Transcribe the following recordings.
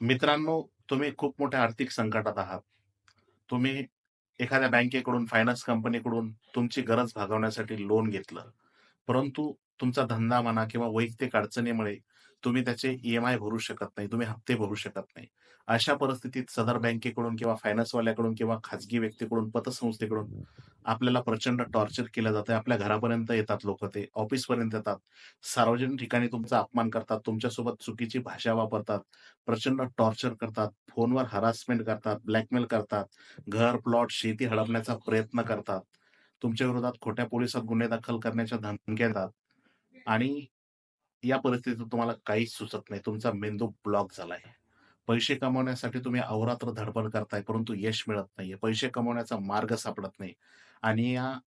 मित्रांनो, तुम्ही खूप मोठ्या आर्थिक संकटात आहात. तुम्ही एखाद्या बँकेकडून, फायनान्स कंपनीकडून तुमची गरज भागवण्यासाठी लोन घेतलं. परंतु तुमचा धंदा म्हणा किंवा वैयक्तिक अडचणीमुळे तुम्ही त्याचे ईएमआय भरू शकत नाही. तुम्ही हप्ते भरू शकत नाही. अशा परिस्थितीत सदर बँकेकडून किंवा फायनान्सवाल्याकडून किंवा खाजगी व्यक्तीकडून, पतसंस्थेकडून आपल्याला प्रचंड टॉर्चर केलं जातं आपल्या घरापर्यंत येतात लोक ते, ऑफिसपर्यंत येतात. सार्वजनिक ठिकाणी तुमचा अपमान करतात. तुमच्यासोबत चुकीची भाषा वापरतात. प्रचंड टॉर्चर करतात. फोनवर हरासमेंट करतात, ब्लॅकमेल करतात. घर, प्लॉट, शेती हडपण्याचा प्रयत्न करतात. तुमच्या विरोधात खोट्या पोलिसात गुन्हे दाखल करण्याच्या धमक्या येतात आणि या परिस्थितीत तुम्हाला काहीच सुचत नाही. तुमचा मेंदू ब्लॉक झालाय. पैसे कमवण्यासाठी तुम्ही अहोरात्र धडपड करताय, परंतु यश मिळत नाहीये. पैसे कमवण्याचा मार्ग सापडत नाही आणि या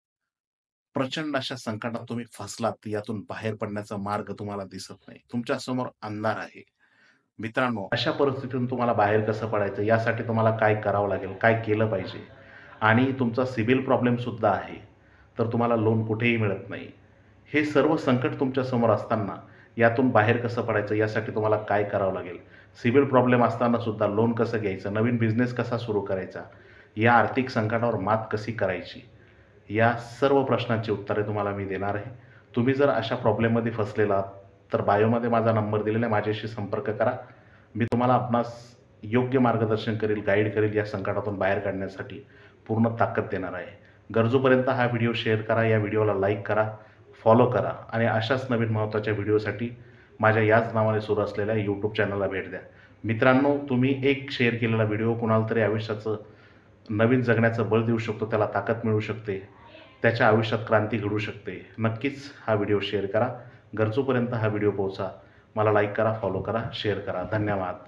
प्रचंड अशा संकटात तुम्ही फसलात. यातून बाहेर पडण्याचा मार्ग तुम्हाला दिसत नाही. तुमच्यासमोर अंधार आहे. मित्रांनो, अशा परिस्थितीतून तुम्हाला बाहेर कसं पडायचं, यासाठी तुम्हाला काय करावं लागेल, काय केलं पाहिजे आणि तुमचा सिबिल प्रॉब्लेम सुद्धा आहे, तर तुम्हाला लोन कुठेही मिळत नाही. हे सर्व संकट तुमच्यासमोर असताना यातून बाहेर कसं पडायचं, यासाठी तुम्हाला काय करावं लागेल, सिबिल प्रॉब्लेम असताना सुद्धा लोन कसं घ्यायचं, नवीन बिझनेस कसा सुरू करायचा, या आर्थिक संकटावर मात कशी करायची, या सर्व प्रश्नांची उत्तरे तुम्हाला मी देणार आहे. तुम्ही जर अशा प्रॉब्लेममध्ये फसलेला तर बायोमध्ये माझा नंबर दिलेला आहे. माझ्याशी संपर्क करा. मी तुम्हाला आपणास योग्य मार्गदर्शन करेल, गाईड करेल. या संकटातून बाहेर काढण्यासाठी पूर्ण ताकद देणार आहे. गरजूपर्यंत हा व्हिडिओ शेअर करा. या व्हिडिओला लाईक करा, फॉलो करा आणि अशाच नवीन महत्त्वाच्या व्हिडिओसाठी माझ्या याच नावाने सुरू असलेल्या यूट्यूब चॅनलला भेट द्या. मित्रांनो, तुम्ही एक शेअर केलेला व्हिडिओ कुणाला तरी आयुष्याचं नवीन जगण्याचं बळ देऊ शकतो, त्याला ताकद मिळू शकते, त्याच्या आयुष्यात क्रांती घडू शकते. नक्कीच हा व्हिडिओ शेअर करा. गरजूपर्यंत हा व्हिडिओ पोहोचा. मला लाईक करा, फॉलो करा, शेअर करा. धन्यवाद.